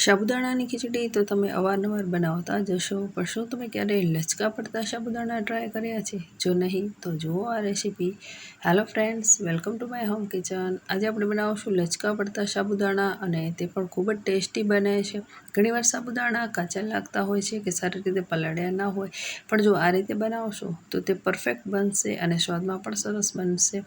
સાબુદાણાની ખીચડી તો તમે અવારનવાર બનાવતા જશો પણ શું તમે ક્યારેય લચકા પડતા સાબુદાણા ટ્રાય કર્યા છે? જો નહીં, તો જુઓ આ recipe hello friends welcome to my home kitchen આજે આપણે બનાવશું લચકા પડતા સાબુદાણા અને તે પણ ખૂબ જ ટેસ્ટી બને છે. ઘણીવાર સાબુદાણા કાચા લાગતા હોય છે કે સારી રીતે પલાળ્યા ના હોય, પણ જો આ રીતે બનાવશો, તો તે પરફેક્ટ બનશે અને સ્વાદમાં પણ સરસ બનશે.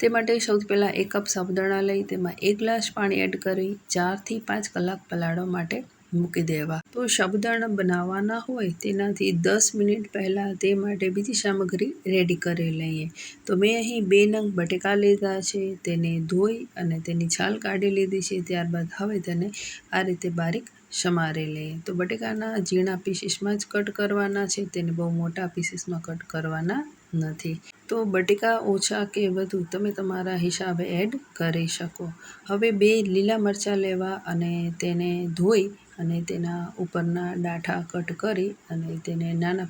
તે માટે સૌથી પહેલાં એક કપ સાબુદાણા લઈ, તેમાં એક ગ્લાસ પાણી એડ કરી, ચારથી પાંચ કલાક પલાળવા માટે મૂકી દેવા. તો સાબુદાણા બનાવવાના હોય તેનાથી દસ મિનિટ પહેલાં તે માટે બીજી સામગ્રી રેડી કરી લઈએ. તો મેં અહીં બે નંગ બટેકા લીધા છે, તેને ધોઈ અને તેની છાલ કાઢી લીધી છે. ત્યારબાદ હવે તેને આ રીતે બારીક સમારી લઈએ. તો બટેકાના ઝીણા પીસીસમાં જ કટ કરવાના છે, તેને બહુ મોટા પીસીસમાં કટ કરવાના નથી. તો બટેકા ઓછા કે વધુ તમે તમારા હિસાબે એડ કરી શકો. હવે બે લીલા મરચાં લેવા અને તેને ધોઈ અને તેના ઉપરના ડાંઠા કટ કરી અને તેને નાના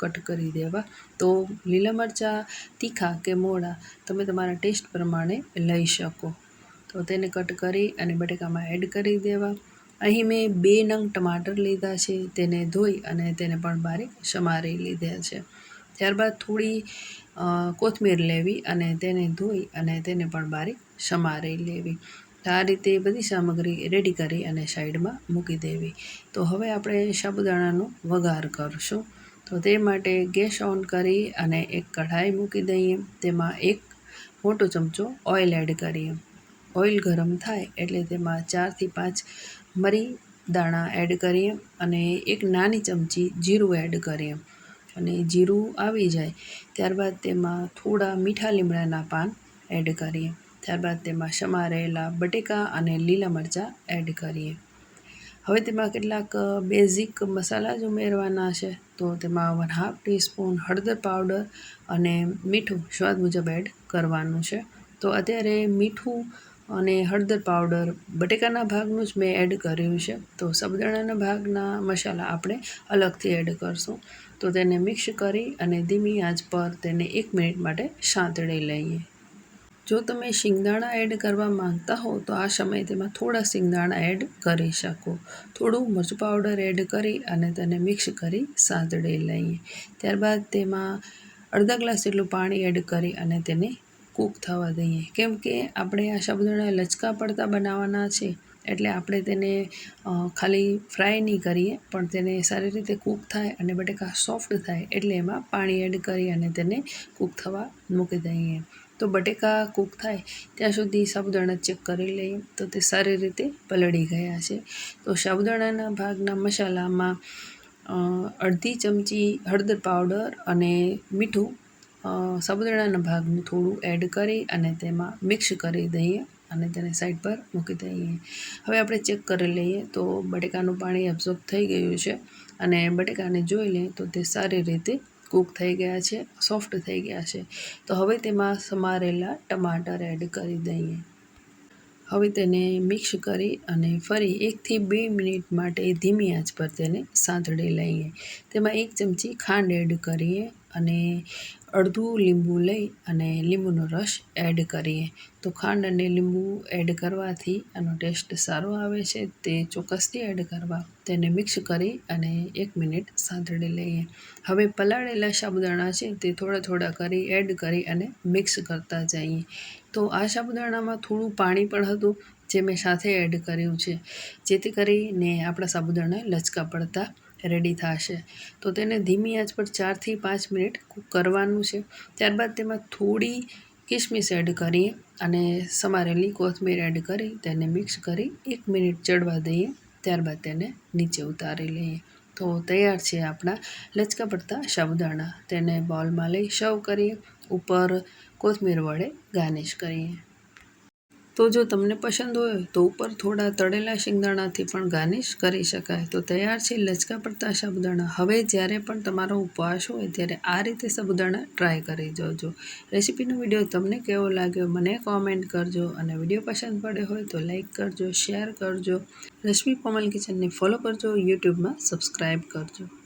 કટ કરી દેવા. તો લીલા મરચાં, તીખા કે મોડા તમે તમારા ટેસ્ટ પ્રમાણે લઈ શકો. તો તેને કટ કરી અને બટેકામાં એડ કરી દેવા. અહીં મેં બે નંગ ટમાટર લીધા છે. તેને ધોઈ અને તેને પણ બારીક સમારી લીધા છે. ત્યારબાદ થોડી કોથમીર લેવી અને તેને ધોઈ અને તેને પણ બારીક સમારી લેવી. આ રીતે બધી સામગ્રી રેડી કરી અને સાઈડમાં મૂકી દેવી. તો હવે આપણે સાબુદાણાનો વઘાર કરશું. તો તે માટે ગેસ ઓન કરી અને એક કઢાઈ મૂકી દઈએ. તેમાં એક મોટો ચમચો ઓઇલ એડ કરીએ. ઓઇલ ગરમ થાય એટલે તેમાં ચારથી પાંચ મરી દાણા એડ કરીએ અને એક નાની ચમચી જીરું એડ કરીએ. અને જીરું આવી જાય, ત્યારબાદ તેમાં થોડા મીઠા લીમડાના પાન એડ કરીએ. ત્યારબાદ તેમાં સમારેલા બટેકા અને લીલા મરચાં એડ કરીએ. હવે તેમાં કેટલાક બેઝિક મસાલા જ ઉમેરવાના છે, તો તેમાં વન હાફ ટીસ્પૂન હળદર પાવડર અને મીઠું સ્વાદ મુજબ એડ કરવાનું છે. તો અત્યારે મીઠું અને હળદર પાવડર બટેકાના ભાગનું જ મેં એડ કર્યું છે. તો સાબુદાણાના ભાગના મસાલા આપણે અલગથી એડ કરશું. તો તેને મિક્સ કરી અને ધીમી આંચ પર તેને એક મિનિટ માટે સાંતળી લઈએ. જો તમે શિંગદાણા એડ કરવા માંગતા હો, તો આ સમયે તેમાં થોડા શિંગદાણા એડ કરી શકો. થોડું મરચું પાવડર એડ કરી અને તેને મિક્સ કરી સાંતળી લઈએ. ત્યારબાદ તેમાં અડધા ગ્લાસ જેટલું પાણી એડ કરી અને તેને કૂક થવા દઈએ. કેમ કે આપણે આ સાબુદાણા લચકા પડતા બનાવવાના છે, એટલે આપણે તેને ખાલી ફ્રાય નહીં કરીએ, પણ તેને સારી રીતે કૂક થાય અને બટેકા સોફ્ટ થાય, એટલે એમાં પાણી એડ કરી અને તેને કૂક થવા મૂકી દઈએ. તો બટેકા કૂક થાય, ત્યાં સુધી સાબુદાણા ચેક કરી લઈએ, તો તે સારી રીતે પલળી ગયા છે. તો સાબુદાણાના ભાગના મસાલામાં અડધી ચમચી હળદર પાવડર અને મીઠું સાબુદાણાના ભાગનું થોડું એડ કરી અને તેમાં મિક્સ કરી દઈએ અને તેને સાઈડ પર મૂકી દઈએ. હવે આપણે ચેક કરી લઈએ તો બટેકાનું પાણી એબ્ઝોર્બ થઈ ગયું છે અને બટેકાને જોઈ લઈએ તો તે સારી રીતે કૂક થઈ ગયા છે સોફ્ટ થઈ ગયા છે. તો હવે તેમાં સમારેલા ટમાટર એડ કરી દઈએ. હવે તેને મિક્સ કરી અને ફરી એકથી બે મિનિટ માટે ધીમી આંચ પર તેને સાંતળી લઈએ. તેમાં એક ચમચી ખાંડ એડ કરીએ. અને અડધું લીંબુ લઈ અને લીંબુનો રસ એડ કરીએ. તો ખાંડ અને લીંબુ એડ કરવાથી આનો ટેસ્ટ સારો આવે છે. તે ચોક્કસથી એડ કરવા. તેને મિક્સ કરી અને એક મિનિટ સાંતળી લઈએ. હવે પલાળેલા સાબુદાણા છે તે થોડા થોડા કરી એડ કરી અને મિક્સ કરતા જઈએ. તો આ સાબુદાણામાં થોડું પાણી પણ હતું જે મેં સાથે એડ કર્યું છે. જેથી કરીને આપણા સાબુદાણા લચકા પડતા રેડી થશે. તો તેને ધીમી આંચ પર ચારથી પાંચ મિનિટ કૂક કરવાનું છે. ત્યારબાદ તેમાં થોડી કિસમિસ એડ કરીએ અને સમારેલી કોથમીર એડ કરી તેને મિક્સ કરી એક મિનિટ ચડવા દઈએ. ત્યારબાદ તેને નીચે ઉતારી લઈએ. તો તૈયાર છે આપણા લચકા પડતા સાબુદાણા. તેને બોલમાં લઈ સર્વ કરીએ ઉપર કોથમીર વડે ગાર્નિશ કરીએ. તો જો તમને પસંદ હોય તો ઉપર થોડા તળેલા શિંગદાણાથી પણ ગાર્નિશ કરી શકાય. તો તૈયાર છે લચકા પડતા સાબુદાણા. હવે જ્યારે પણ તમારો ઉપવાસ હોય ત્યારે આ રીતે સાબુદાણા ટ્રાય કરી જોજો. રેસીપીનો વીડિયો તમને કેવો લાગ્યો મને કોમેન્ટ કરજો અને વીડિયો પસંદ પડે હોય તો લાઈક કરજો, શેર કરજો. રશ્મિ કોમલ કિચનને ફોલો કરજો, યુટ્યુબમાં સબસ્ક્રાઈબ કરજો.